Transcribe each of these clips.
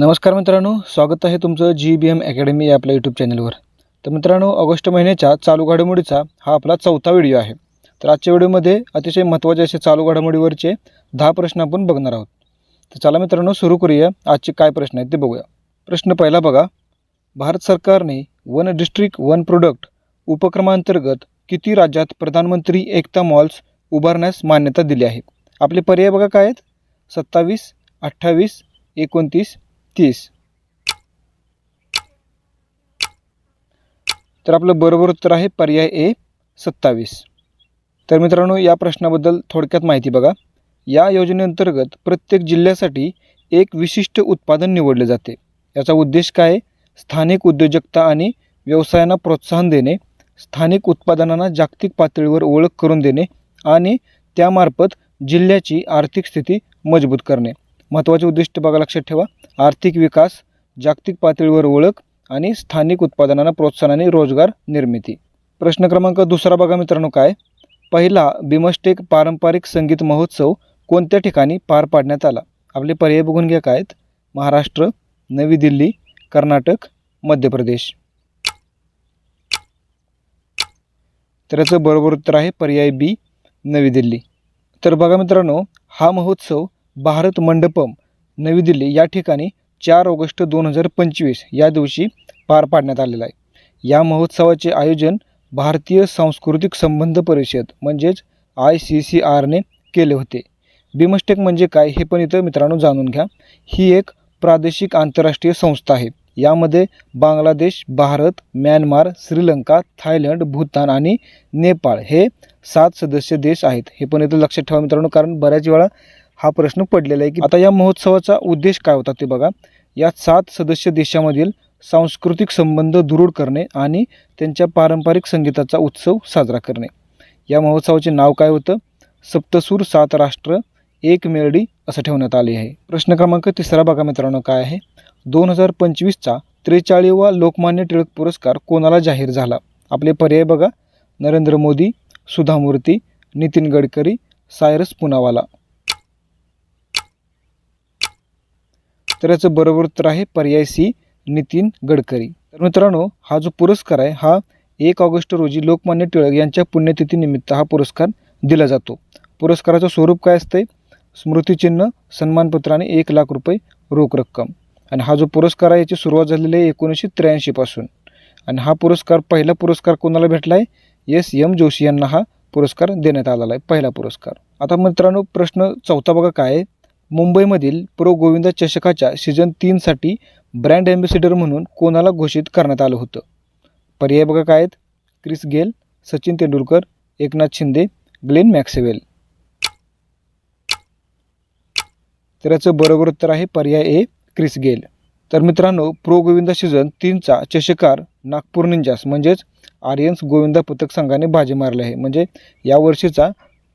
नमस्कार मित्रांनो स्वागत आहे तुमचं जी बी एम अकॅडमी या आपल्या यूट्यूब चॅनलवर तर मित्रांनो ऑगस्ट महिन्याच्या चालू घडामोडीचा हा आपला चौथा व्हिडिओ आहे. तर आजच्या व्हिडिओमध्ये अतिशय महत्त्वाचे असे चालू घडामोडीवरचे दहा प्रश्न आपण बघणार आहोत. तर चला मित्रांनो सुरू करूया. आजचे काय प्रश्न आहेत ते बघूया. प्रश्न पहिला बघा. भारत सरकारने वन डिस्ट्रिक्ट वन प्रोडक्ट उपक्रमांतर्गत किती राज्यात प्रधानमंत्री एकता मॉल्स उभारण्यास मान्यता दिली आहे? आपले पर्याय बघा काय आहेत? सत्तावीस अठ्ठावीस एकोणतीस तीस. तर आपलं बरोबर उत्तर आहे पर्याय ए सत्तावीस. तर मित्रांनो या प्रश्नाबद्दल थोडक्यात माहिती बघा. या योजनेअंतर्गत प्रत्येक जिल्ह्यासाठी एक विशिष्ट उत्पादन निवडले जाते. याचा उद्देश काय? आहे स्थानिक उद्योजकता आणि व्यवसायांना प्रोत्साहन देणे स्थानिक उत्पादनांना जागतिक पातळीवर ओळख करून देणे आणि त्यामार्फत जिल्ह्याची आर्थिक स्थिती मजबूत करणे. महत्त्वाचे उद्दिष्ट बघा लक्षात ठेवा. आर्थिक विकास जागतिक पातळीवर ओळख आणि स्थानिक उत्पादनांना प्रोत्साहन आणि रोजगार निर्मिती. प्रश्न क्रमांक दुसरा बघा मित्रांनो काय? पहिला बिमस्टेक पारंपरिक संगीत महोत्सव कोणत्या ठिकाणी पार पाडण्यात आला? आपले पर्याय बघून घ्या काय आहेत? महाराष्ट्र नवी दिल्ली कर्नाटक मध्य प्रदेश. तर याचं बरोबर उत्तर आहे पर्याय बी नवी दिल्ली. तर बघा मित्रांनो हा महोत्सव भारत मंडपम नवी दिल्ली या ठिकाणी चार ऑगस्ट दोन हजार पंचवीस या दिवशी पार पाडण्यात आलेला आहे. या महोत्सवाचे आयोजन भारतीय सांस्कृतिक संबंध परिषद म्हणजेच आय सी सी आरने केले होते. बिमस्टेक म्हणजे काय हे पण इथं मित्रांनो जाणून घ्या. ही एक प्रादेशिक आंतरराष्ट्रीय संस्था आहे. यामध्ये बांगलादेश भारत म्यानमार श्रीलंका थायलंड भूतान आणि नेपाळ हे सात सदस्य देश आहेत. हे पण इथं लक्षात ठेवा मित्रांनो कारण बऱ्याच वेळा हा प्रश्न पडलेला आहे की आता या महोत्सवाचा उद्देश काय होता ते बघा. या सात सदस्य देशामधील सांस्कृतिक संबंध दृढ करणे आणि त्यांच्या पारंपरिक संगीताचा उत्सव साजरा करणे. या महोत्सवाचे नाव काय होतं? सप्तसूर सात राष्ट्र एक मेरडी असं ठेवण्यात आले आहे. प्रश्न क्रमांक तिसरा बघा मित्रांनो काय आहे? दोन हजार पंचवीसचा त्रेचाळीवा लोकमान्य टिळक पुरस्कार कोणाला जाहीर झाला? आपले पर्याय बघा. नरेंद्र मोदी सुधा मूर्ती नितीन गडकरी सायरस पुनावाला. तर याचं बरोबर उत्तर आहे पर्याय सी नितीन गडकरी. तर मित्रांनो हा जो पुरस्कार आहे हा एक ऑगस्ट रोजी लोकमान्य टिळक यांच्या पुण्यतिथीनिमित्त हा पुरस्कार दिला जातो. पुरस्काराचं स्वरूप काय असतंय? स्मृतिचिन्ह सन्मानपत्र आणि एक लाख रुपये रोख रक्कम. आणि हा जो पुरस्कार आहे याची सुरुवात झालेली आहे एकोणीसशे त्र्याऐंशीपासून आणि हा पुरस्कार पहिला पुरस्कार कोणाला भेटला आहे एस. एम. जोशी यांना हा पुरस्कार देण्यात आलेला आहे पहिला पुरस्कार. आता मित्रांनो प्रश्न चौथा बघा काय आहे? मुंबईमधील प्रो गोविंदा चषकाच्या सीझन तीनसाठी ब्रँड ॲम्बेसिडर म्हणून कोणाला घोषित करण्यात आलं होतं? पर्याय बघा काय आहेत. Chris Gayle Sachin Tendulkar Eknath Shinde Glenn Maxwell. तर याचं बरोबर उत्तर आहे पर्याय ए क्रिस गेल. तर मित्रांनो प्रो गोविंदा सीझन तीनचा चषकार नागपूर निंजास म्हणजेच आर्यन्स गोविंदा पथक संघाने बाजी मारली आहे. म्हणजे यावर्षीचा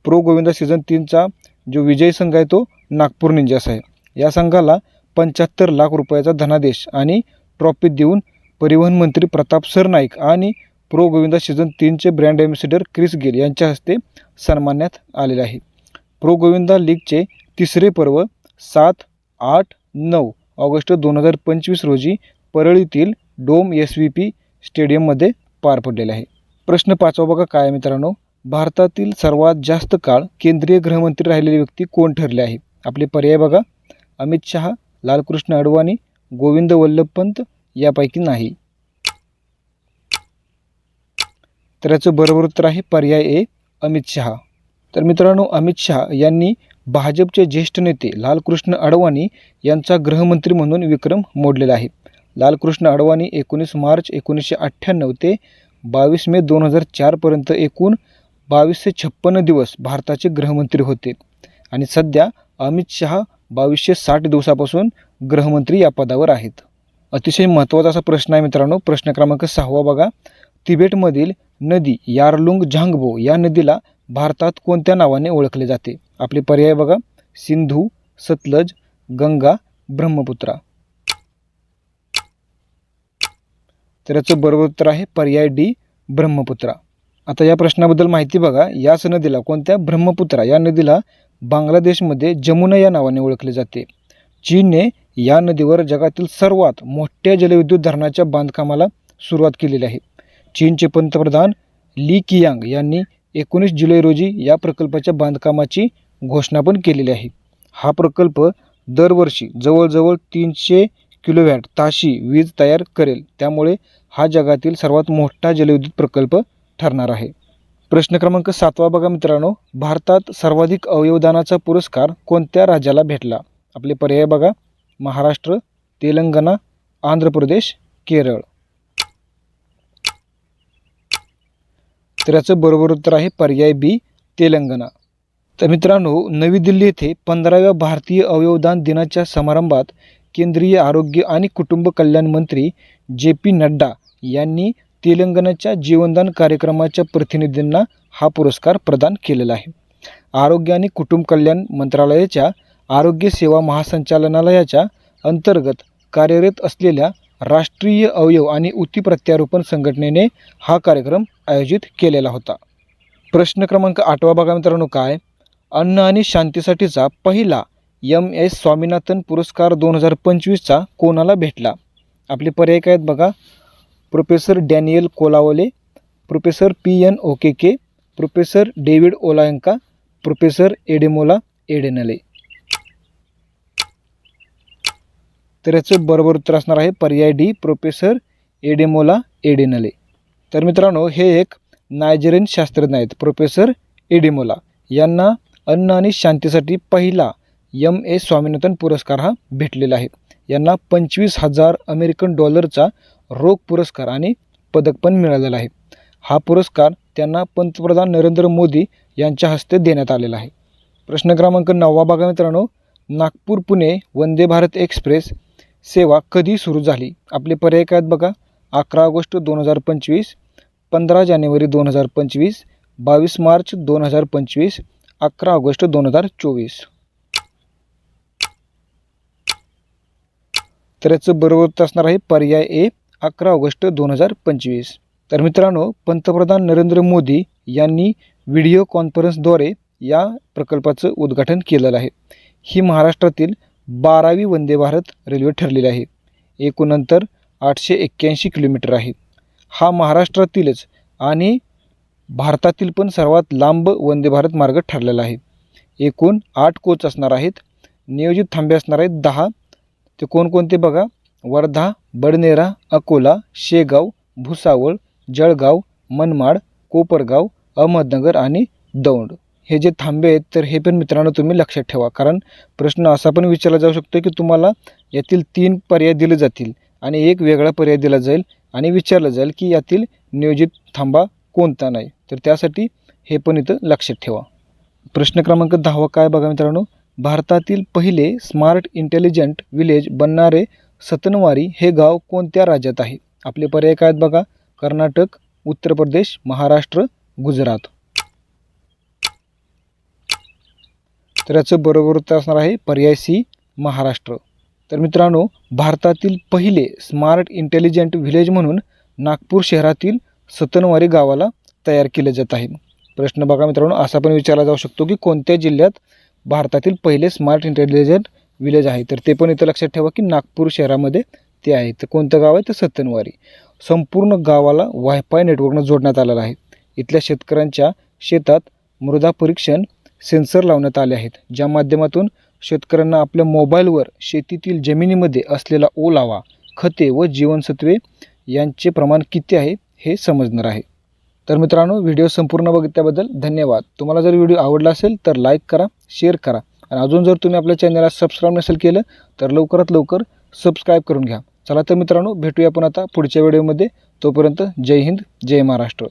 प्रो गोविंदा सीझन तीनचा जो विजयी संघ आहे तो नागपूर निंजास आहे. या संघाला पंच्याहत्तर लाख रुपयाचा धनादेश आणि ट्रॉफी देऊन परिवहन मंत्री प्रताप सरनाईक आणि प्रो गोविंदा सीझन तीनचे ब्रँड ॲम्बॅसिडर क्रिस गेल यांच्या हस्ते सन्मानण्यात आलेले आहे. प्रो गोविंदा लीगचे तिसरे पर्व सात आठ नऊ ऑगस्ट दोन हजार पंचवीस रोजी परळीतील डोम एस व्ही पी स्टेडियममध्ये पार पडलेले आहे. प्रश्न पाचवा बघा काय मित्रांनो. भारतातील सर्वात जास्त काळ केंद्रीय गृहमंत्री राहिलेली व्यक्ती कोण ठरले आहे? आपले पर्याय बघा. अमित शहा लालकृष्ण अडवाणी गोविंद वल्लभ पंत यापैकी नाही. तर याचं बरोबर उत्तर आहे पर्याय ए अमित शहा. तर मित्रांनो अमित शहा यांनी भाजपचे ज्येष्ठ नेते लालकृष्ण अडवाणी यांचा गृहमंत्री म्हणून विक्रम मोडलेला आहे. लालकृष्ण अडवाणी एकोणीस मार्च एकोणीसशे अठ्ठ्याण्णव ते बावीस मे दोन हजार चारपर्यंत एकूण बावीसशे छप्पन्न दिवस भारताचे गृहमंत्री होते. आणि सध्या अमित शहा बावीसशे साठ दिवसापासून गृहमंत्री या पदावर आहेत. अतिशय महत्त्वाचा असा प्रश्न आहे मित्रांनो. प्रश्न क्रमांक सहावा बघा. तिबेटमधील नदी यारलुंग झांगबो या नदीला भारतात कोणत्या नावाने ओळखले जाते? आपले पर्याय बघा. सिंधू सतलज गंगा ब्रह्मपुत्रा. तर याचं बरोबर उत्तर आहे पर्याय डी ब्रह्मपुत्रा. आता या प्रश्नाबद्दल माहिती बघा. याच नदीला कोणत्या ब्रह्मपुत्रा या नदीला बांगलादेशमध्ये जमुना या नावाने ओळखले जाते. चीनने या नदीवर जगातील सर्वात मोठ्या जलविद्युत धरणाच्या बांधकामाला सुरुवात केलेली आहे. चीनचे पंतप्रधान ली कियांग यांनी एकोणीस जुलै रोजी या प्रकल्पाच्या बांधकामाची घोषणा पण केलेली आहे. हा प्रकल्प दरवर्षी जवळजवळ तीनशे किलोवॅट ताशी वीज तयार करेल. त्यामुळे हा जगातील सर्वात मोठा जलविद्युत प्रकल्प ठरणार आहे. प्रश्न क्रमांक सातवा बघा मित्रांनो. भारतात सर्वाधिक अवयवदानाचा पुरस्कार कोणत्या राज्याला भेटला? आपले पर्याय बघा. महाराष्ट्र तेलंगणा आंध्र प्रदेश केरळ. तर याचं बरोबर उत्तर आहे पर्याय बी तेलंगणा. तर मित्रांनो नवी दिल्ली येथे पंधराव्या भारतीय अवयवदान दिनाच्या समारंभात केंद्रीय आरोग्य आणि कुटुंब कल्याण मंत्री जे पी नड्डा यांनी तेलंगणाच्या जीवनदान कार्यक्रमाच्या प्रतिनिधींना हा पुरस्कार प्रदान केलेला आहे. आरोग्य आणि कुटुंब कल्याण मंत्रालयाच्या आरोग्य सेवा महासंचालनालयाच्या अंतर्गत कार्यरत असलेल्या राष्ट्रीय अवयव आणि उती प्रत्यारोपण संघटनेने हा कार्यक्रम आयोजित केलेला होता. प्रश्न क्रमांक आठवा बघा मित्रांनो काय? अन्न आणि शांतीसाठीचा पहिला एम एस स्वामीनाथन पुरस्कार दोन हजार पंचवीसचा कोणाला भेटला? आपले पर्याय काय आहेत बघा. Professor Daniel Kolawole professor P N Okeke professor David Olayinka professor Ademola Adenle. तर याचं बरोबर उत्तर असणार आहे पर्याय डी प्रोफेसर एडेमोला एडेनले. तर मित्रांनो हे एक नायजेरियन शास्त्रज्ञ आहेत प्रोफेसर एडेमोला. यांना अन्न आणि शांतीसाठी पहिला एम ए स्वामीनाथन पुरस्कार हा भेटलेला आहे. यांना पंचवीस हजार अमेरिकन डॉलरचा रोख पुरस्कार आणि पदक पण मिळालेला आहे. हा पुरस्कार त्यांना पंतप्रधान नरेंद्र मोदी यांच्या हस्ते देण्यात आलेला आहे. प्रश्न क्रमांक नववा बघा मित्रांनो. नागपूर पुणे वंदे भारत एक्सप्रेस सेवा कधी सुरू झाली? आपले पर्याय काय आहेत बघा. अकरा ऑगस्ट दोन हजार पंचवीस पंधरा जानेवारी दोन हजार पंचवीस बावीस मार्च दोन हजार पंचवीस अकरा ऑगस्ट दोन हजार चोवीस. तर याचं बरोबर असणार आहे पर्याय ए अकरा ऑगस्ट दोन हजार पंचवीस. तर मित्रांनो पंतप्रधान नरेंद्र मोदी यांनी व्हिडिओ कॉन्फरन्सद्वारे या प्रकल्पाचं उद्घाटन केलेलं आहे. ही महाराष्ट्रातील बारावी वंदे भारत रेल्वे ठरलेली आहे. एकूण अंतर आठशे एक्क्याऐंशी किलोमीटर आहे. हा महाराष्ट्रातीलच आणि भारतातील पण सर्वात लांब वंदे भारत मार्ग ठरलेला आहे. एकूण आठ कोच असणार आहेत. नियोजित थांबे असणार आहेत दहा. ते कोणकोणते बघा? वर्धा बडनेरा अकोला शेगाव भुसावळ जळगाव मनमाड कोपरगाव अहमदनगर आणि दौंड. हे जे थांबे आहेत तर हे पण मित्रांनो तुम्ही लक्षात ठेवा. कारण प्रश्न असा पण विचारला जाऊ शकतो की तुम्हाला यातील तीन पर्याय दिले जातील आणि एक वेगळा पर्याय दिला जाईल आणि विचारलं जाईल की यातील नियोजित थांबा कोणता नाही. तर त्यासाठी हे पण इथं लक्षात ठेवा. प्रश्न क्रमांक दहावा काय बघा मित्रांनो. भारतातील पहिले स्मार्ट इंटेलिजंट विलेज बनणारे सतनवारी हे गाव कोणत्या राज्यात आहे? आपले पर्याय काय आहेत बघा. कर्नाटक उत्तर प्रदेश महाराष्ट्र गुजरात. तर याचं बरोबर उत्तर असणार आहे पर्याय सी महाराष्ट्र. तर मित्रांनो भारतातील पहिले स्मार्ट इंटेलिजंट व्हिलेज म्हणून नागपूर शहरातील सतनवारी गावाला तयार केले जात आहे. प्रश्न बघा मित्रांनो असा पण विचारला जाऊ शकतो की कोणत्या जिल्ह्यात भारतातील पहिले स्मार्ट इंटेलिजंट विलेज आहे. तर ते पण इथं लक्षात ठेवा की नागपूर शहरामध्ये ते आहे. तर कोणतं गाव आहे? तर सत्तनवारी संपूर्ण गावाला वायफाय नेटवर्कनं जोडण्यात आलेलं आहे. इथल्या शेतकऱ्यांच्या शेतात मृदा परीक्षण सेन्सर लावण्यात आले आहेत. ज्या माध्यमातून शेतकऱ्यांना आपल्या मोबाईलवर शेतीतील जमिनीमध्ये असलेला ओलावा खते व जीवनसत्वे यांचे प्रमाण किती आहे हे समजणार आहे. तर मित्रांनो व्हिडिओ संपूर्ण बघितल्याबद्दल धन्यवाद. तुम्हाला जर व्हिडिओ आवडला असेल तर लाईक करा शेअर करा. आणि अजून जर तुम्ही आपल्या चॅनलला सबस्क्राईब नसेल केलं तर लवकरात लवकर सबस्क्राईब करून घ्या. चला तर मित्रांनो भेटूया आपण आता पुढच्या व्हिडिओमध्ये तोपर्यंत जय हिंद जय महाराष्ट्र.